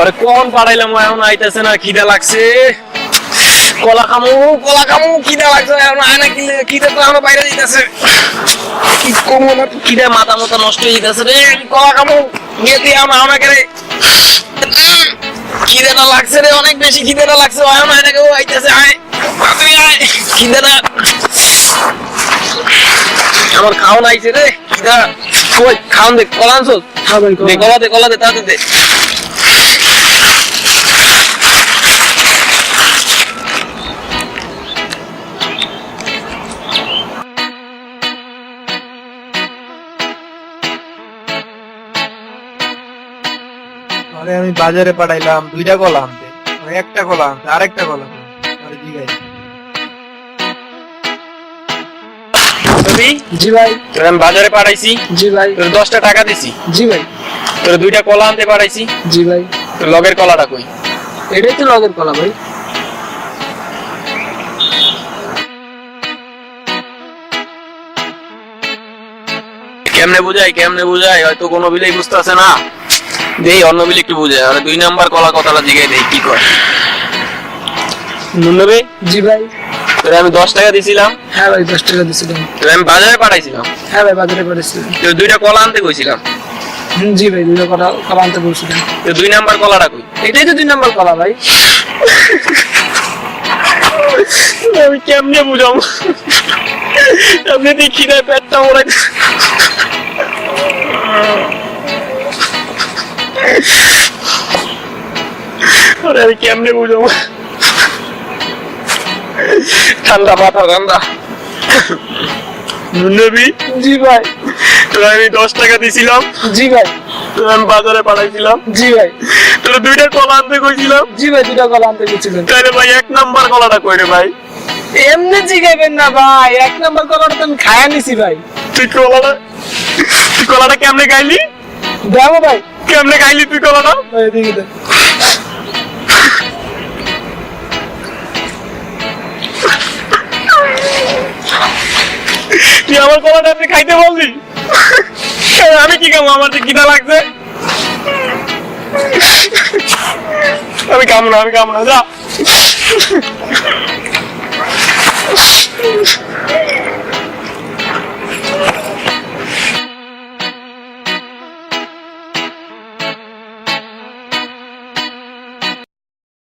আরে কোন পাড়াইলাম এখন আইতেছে না খিদা লাগছে। কলা খামু কলা খামু খিদা লাগছে এখন আয় না কিলে খিদা তো আমরা বাইরে যাইতেছে। কি কম না খিদা মাথা মাথা নষ্ট হয়ে যাইতেছে রে কলা খামু নিয়ে দিয়ে আমরা আমাকে রে খিদাটা লাগছে রে অনেক বেশি খিদাটা লাগছে এখন আয় না কেউ আইতেছে আয়। আয় খিদাটা। আমার খাওন আইছে রে খিদা। কই খাওন দে কলা আনছো? হ্যাঁ দে কলা দে কলা দে তাড়াতাড়ি দে। আরে আমি বাজারে পাঠাইলাম দুইটা কলা আনতে। একটা কলা আনতে আরেকটা কলা আনতে। আরে জিগাই জি ভাই। তোর আমি বাজারে পাঠাইছি। জি ভাই। তোর দশটা টাকা দিছি। জি ভাই। তোর দুইটা কলা আনতে পাঠাইছি। জি ভাই। তোর লগের কলাটা কই? এটাই তো লগের কলা ভাই। কেমনে বুঝাই কেমনে বুঝাই হয়তো কোনো বিলেই বুঝতেছে না। দেই অন্য বিলে একটু বুঝাই আর দুই নাম্বার কলা কথাটা জিগাই দেই কি কয় নুনবে জি ভাই। তোর আমি দশ টাকা দিছিলাম। হ্যাঁ ভাই দশ টাকা দিছিলাম। তোর আমি বাজারে পাঠাইছিলাম। হ্যাঁ ভাই বাজারে করেছিলাম তোর দুইটা কলা আনতে কইছিলাম। হুম, জি ভাই দুইটা কলা কলা আনতে বলছিলাম। তোর দুই নাম্বার কলাটা কই? এটাই তো দুই নম্বর কলা ভাই। আমি কেমনে বুঝাম? আপনি দেখি না পেটটা ওরা আরে আমি কেমনে ঠান্ডা মাথা ঠান্ডা। নবী? জি ভাই। তোর আমি দশ টাকা দিছিলাম। জি ভাই। তোর আমি বাজারে পাঠাইছিলাম। জি ভাই। তোর দুইটা কলা আনতে কইছিলাম। জি ভাই দুইটা কলা আনতে গেছিলেন। তাহলে ভাই এক নাম্বার কলাটা কই রে ভাই? এমনি জিগাইবেন না ভাই এক নম্বর কলাটা তো আমি খায়া নিছি ভাই। তুই কলাটা তুই কলাটা কেমনে খাইলি? দেবো ভাই। কেমনে খাইলি তুই এদিকে দেন। তুই আমার কলাটা আপনি খাইতে বললি? আমি কি খাব? আমার যে কিনা লাগছে। আমি খাব না আমি খাব না যা।